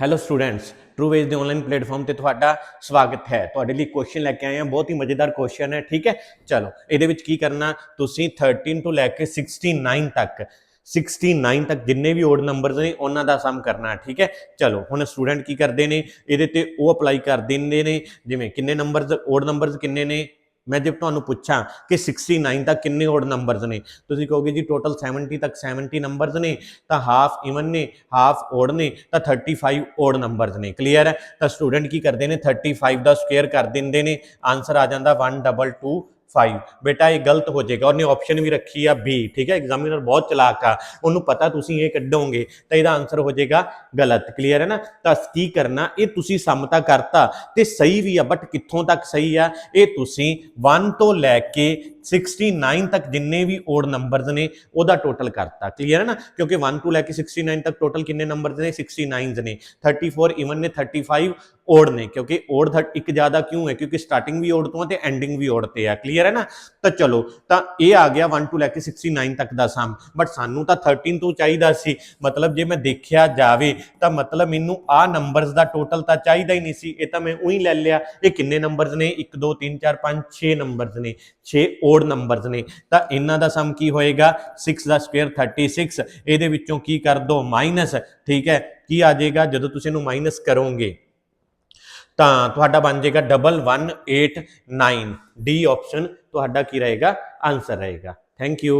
Hello students ਟਰੂਵੇਜ ਦੇ online platform ਤੇ ਤੁਹਾਡਾ ਸਵਾਗਤ ਹੈ। ਤੁਹਾਡੇ ਲਈ ਕੁਐਸਚਨ ਲੈ ਕੇ ਆਏ ਹਾਂ, ਬਹੁਤ ਹੀ ਮਜ਼ੇਦਾਰ ਕੁਐਸਚਨ ਹੈ, ਠੀਕ ਹੈ? ਚਲੋ, ਇਹਦੇ ਵਿੱਚ ਕੀ ਕਰਨਾ, ਤੁਸੀਂ 13 ਤੋਂ ਲੈ ਕੇ 69 ਤੱਕ 69 ਤੱਕ ਜਿੰਨੇ ਵੀ ਓਡ ਨੰਬਰਸ ਨੇ, ਉਹਨਾਂ ਦਾ ਸਮ ਕਰਨਾ, ਠੀਕ ਹੈ? ਚਲੋ, ਹੁਣ ਸਟੂਡੈਂਟ ਕੀ ਕਰਦੇ ਨੇ, ਇਹਦੇ ਤੇ ਉਹ ਅਪਲਾਈ ਕਰ ਦਿੰਦੇ ਨੇ, ਜਿਵੇਂ ਕਿੰਨੇ ਨੰਬਰਸ ਓਡ ਨੰਬਰਸ ਕਿੰਨੇ ਨੇ ਮੈਂ ਜੇ ਤੁਹਾਨੂੰ ਪੁੱਛਾਂ ਕਿ 69 ਤੱਕ ਕਿੰਨੇ ਓਡ ਨੰਬਰਸ ਨੇ? ਤੁਸੀਂ ਕਹੋਗੇ ਜੀ ਟੋਟਲ 70 ਤੱਕ 70 ਨੰਬਰਸ ਨੇ, ਤਾਂ ਹਾਫ ਇਵਨ ਨੇ ਹਾਫ ਓਡ ਨੇ, ਤਾਂ 35 ਓਡ ਨੰਬਰਸ ਨੇ। ਕਲੀਅਰ ਹੈ? ਤਾਂ ਸਟੂਡੈਂਟ ਕੀ ਕਰਦੇ ਨੇ? 35 ਦਾ ਸਕੁਅਰ ਕਰ ਦਿੰਦੇ ਨੇ। ਆਨਸਰ ਆ ਜਾਂਦਾ 1225 ਬੇਟਾ, ਇਹ ਗਲਤ ਹੋ ਜਾਏਗਾ। ਉਹਨੇ ਆਪਸ਼ਨ ਵੀ ਰੱਖੀ ਆ ਬੀ ਠੀਕ ਹੈ? ਐਗਜ਼ਾਮੀਨਰ ਬਹੁਤ ਚਲਾਕ ਆ। ਉਹਨੂੰ ਪਤਾ ਤੁਸੀਂ ਇਹ ਕੱਢੋਗੇ, ਤਾਂ ਇਹਦਾ ਆਨਸਰ ਹੋ ਜਾਏਗਾ ਗਲਤ। ਕਲੀਅਰ ਹੈ ਨਾ? ਤਾਂ ਕੀ ਕਰਨਾ? ਇਹ ਤੁਸੀਂ ਸਮਤਾ ਕਰਤਾ ਤੇ ਸਹੀ ਵੀ ਆ ਬਟ ਕਿੱਥੋਂ ਤੱਕ ਸਹੀ ਆ? ਇਹ ਤੁਸੀਂ 1 ਤੋਂ ਲੈ ਕੇ 69 ਤੱਕ ਜਿੰਨੇ ਵੀ ਓਡ ਨੰਬਰਸ ਨੇ, ਉਹਦਾ ਟੋਟਲ ਕਰਤਾ। ਕਲੀਅਰ ਹੈ ਨਾ? ਕਿਉਂਕਿ 1 ਤੋਂ ਲੈ ਕੇ 69 ਤੱਕ ਟੋਟਲ ਕਿੰਨੇ ਨੰਬਰਸ ਨੇ? 69s ਨੇ। 34 ਇਵਨ ਨੇ 35 ਓਡ ਨੇ। ਕਿਉਂਕਿ ਓਡ ਇੱਕ ਜ਼ਿਆਦਾ ਕਿਉਂ ਹੈ? ਕਿਉਂਕਿ ਸਟਾਰਟਿੰਗ ਵੀ ਓਡ ਤੋਂ ਆ ਤੇ ਐਂਡਿੰਗ ਵੀ ਓਡ ਤੇ ਆ। ਕਲੀਅਰ ਹੈ ਨਾ? ਤਾਂ ਚਲੋ, ਤਾਂ ਇਹ ਆ ਗਿਆ 1 ਤੋਂ ਲੈ ਕੇ 69 ਤੱਕ ਦਾ ਸਮ ਬਟ ਸਾਨੂੰ ਤਾਂ 13 ਤੋਂ ਚਾਹੀਦਾ ਸੀ। ਮਤਲਬ ਜੇ ਮੈਂ ਦੇਖਿਆ ਜਾਵੇ, ਤਾਂ ਮਤਲਬ ਮੈਨੂੰ ਆ ਨੰਬਰਸ ਦਾ ਟੋਟਲ ਤਾਂ ਚਾਹੀਦਾ ਹੀ ਨਹੀਂ ਸੀ। ਇਹ ਤਾਂ ਮੈਂ ਉਹੀ ਲੈ ਲਿਆ। ਇਹ ਕਿੰਨੇ ਨੰਬਰਸ ਨੇ? 1 2 3 4 5 6 ਨੰਬਰਸ ਨੇ। 6 ਓਡ ਨੰਬਰਸ ਨੇ। ਤਾਂ ਇਹਨਾਂ ਦਾ ਸਮ ਕੀ ਹੋਏਗਾ? 6 ਦਾ ਸਕੁਅਰ 36 ਇਹਦੇ ਵਿੱਚੋਂ ਕੀ ਕਰ ਦੋ? ਮਾਈਨਸ ਠੀਕ ਹੈ? ਕੀ ਆ ਜਾਏਗਾ? ਜਦੋਂ ਤੁਸੀਂ ਇਹਨੂੰ ਮਾਈਨਸ ਕਰੋਗੇ, ਤਾਂ ਤੁਹਾਡਾ ਬਣ ਜਾਏਗਾ 1189 ਡੀ ਆਪਸ਼ਨ ਤੁਹਾਡਾ ਕੀ ਰਹੇਗਾ? ਆਨਸਰ ਰਹੇਗਾ। Thank you